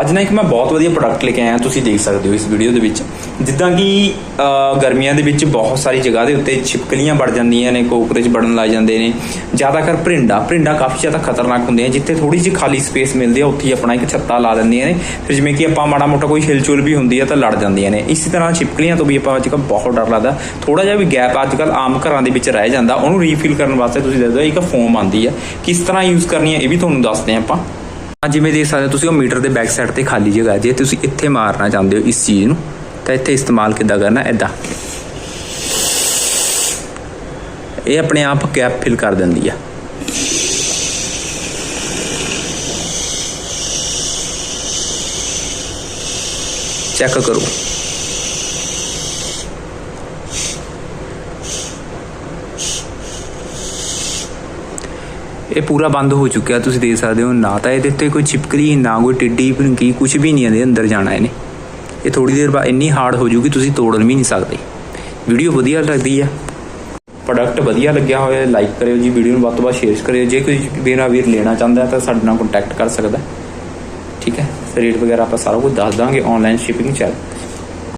ਅੱਜ ਨਾ ਇੱਕ ਮੈਂ ਬਹੁਤ ਵਧੀਆ ਪ੍ਰੋਡਕਟ ਲੈ ਕੇ ਆਇਆ, ਤੁਸੀਂ ਦੇਖ ਸਕਦੇ ਹੋ ਇਸ ਵੀਡੀਓ ਦੇ ਵਿੱਚ। ਜਿੱਦਾਂ ਕਿ ਗਰਮੀਆਂ ਦੇ ਵਿੱਚ ਬਹੁਤ ਸਾਰੀ ਜਗ੍ਹਾ ਦੇ ਉੱਤੇ ਛਿਪਕਲੀਆਂ ਵੜ ਜਾਂਦੀਆਂ ਨੇ ਕੋਕਰੇਚ ਵੜਨ ਲੱਗ ਜਾਂਦੇ ਨੇ। ਜ਼ਿਆਦਾਤਰ ਭਰਿੰਡਾ ਭਰਿੰਡਾ ਕਾਫੀ ਜ਼ਿਆਦਾ ਖਤਰਨਾਕ ਹੁੰਦੇ ਆ ਜਿੱਥੇ ਥੋੜੀ ਜਿਹੀ ਖਾਲੀ ਸਪੇਸ ਮਿਲਦੀ ਆ, ਉੱਥੇ ਹੀ ਆਪਣਾ ਇੱਕ ਛੱਤਾ ਲਾ ਦਿੰਦੀਆਂ ਨੇ। ਫਿਰ ਜਿਵੇਂ ਕਿ ਆਪਾਂ ਮਾੜਾ ਮੋਟਾ ਕੋਈ ਹਿਲਚੁਲ ਵੀ ਹੁੰਦੀ ਆ ਤਾਂ ਲੜ ਜਾਂਦੀਆਂ ਨੇ। ਇਸੇ ਤਰ੍ਹਾਂ ਛਿਪਕਲੀਆਂ ਤੋਂ ਵੀ ਆਪਾਂ ਅੱਜ ਕੱਲ੍ਹ ਬਹੁਤ ਡਰ ਲੱਗਦਾ। ਥੋੜਾ ਜਿਹਾ ਵੀ ਗੈਪ ਅੱਜ ਕੱਲ੍ਹ ਆਮ ਘਰਾਂ ਦੇ ਵਿੱਚ ਰਹਿ ਜਾਂਦਾ, ਉਹਨੂੰ ਰੀਫਿਲ ਕਰਨ ਵਾਸਤੇ ਤੁਸੀਂ ਦੇਖਦੇ ਹੋ, ਇੱਕ ਫੋਮ ਆਉਂਦੀ ਆ। ਕਿਸ ਤਰ੍ਹਾਂ ਯੂਜ਼ ਕਰਨੀ ਹੈ ਇਹ ਵੀ ਤੁਹਾਨੂੰ ਦੱਸਦੇ ਹਾਂ ਆਪਾਂ। ਜਿਵੇਂ ਦੇਖ ਸਕਦੇ ਹੋ, ਤੁਸੀਂ ਉਹ ਮੀਟਰ ਦੇ ਬੈਕ ਸਾਈਡ ਤੇ ਖਾਲੀ ਜਗ੍ਹਾ ਜੇ ਤੁਸੀਂ ਇੱਥੇ ਮਾਰਨਾ ਚਾਹੁੰਦੇ ਹੋ ਇਸ ਚੀਜ਼ ਨੂੰ, ਤਾਂ ਇੱਥੇ ਇਸਤੇਮਾਲ ਕਿੱਦਾਂ ਕਰਨਾ ਐਦਾਂ ਇਹ ਆਪਣੇ ਆਪ ਗੈਪ ਫਿਲ ਕਰ ਦਿੰਦੀ ਆ। ਚੈੱਕ ਕਰੋ। ਇਹ ਪੂਰਾ ਬੰਦ ਹੋ ਚੁੱਕਿਆ, ਤੁਸੀਂ ਦੇਖ ਸਕਦੇ ਹੋ, ਨਾ ਤਾਂ ਇਹਦੇ ਉੱਤੇ ਕੋਈ ਛਿਪਕਲੀ ਨਾ ਕੋਈ ਟਿੱਡੀ ਭਿੰਕੀ ਕੁਝ ਵੀ ਨਹੀਂ ਇਹਦੇ ਅੰਦਰ ਜਾਣਾ ਇਹਨੇ। ਇਹ ਥੋੜੀ ਦੇਰ ਬਾਅਦ ਇੰਨੀ ਹਾਰਡ ਹੋ ਜੂਗੀ, ਤੁਸੀਂ ਤੋੜਨ ਵੀ ਨਹੀਂ ਸਕਦੇ। ਵੀਡੀਓ ਵਧੀਆ ਲੱਗਦੀ ਆ। ਪ੍ਰੋਡਕਟ ਵਧੀਆ ਲੱਗਿਆ ਹੋਇਆ ਲਾਈਕ ਕਰਿਓ ਜੀ, ਵੀਡੀਓ ਨੂੰ ਵੱਧ ਤੋਂ ਵੱਧ ਸ਼ੇਅਰ ਕਰਿਓ। ਜੇ ਕੋਈ ਵੀਰਾ ਵੀਰ ਲੈਣਾ ਚਾਹੁੰਦਾ ਹੈ ਤਾਂ ਸਾਡੇ ਨਾਲ ਕੰਟੈਕਟ ਕਰ ਸਕਦਾ। ਠੀਕ ਹੈ? ਰੇਟ ਵਗੈਰਾ ਆਪਾਂ ਸਾਰਾ ਕੁਝ ਦੱਸ ਦਾਂਗੇ ਆਨਲਾਈਨ ਸ਼ਿਪਿੰਗ ਚੱਲ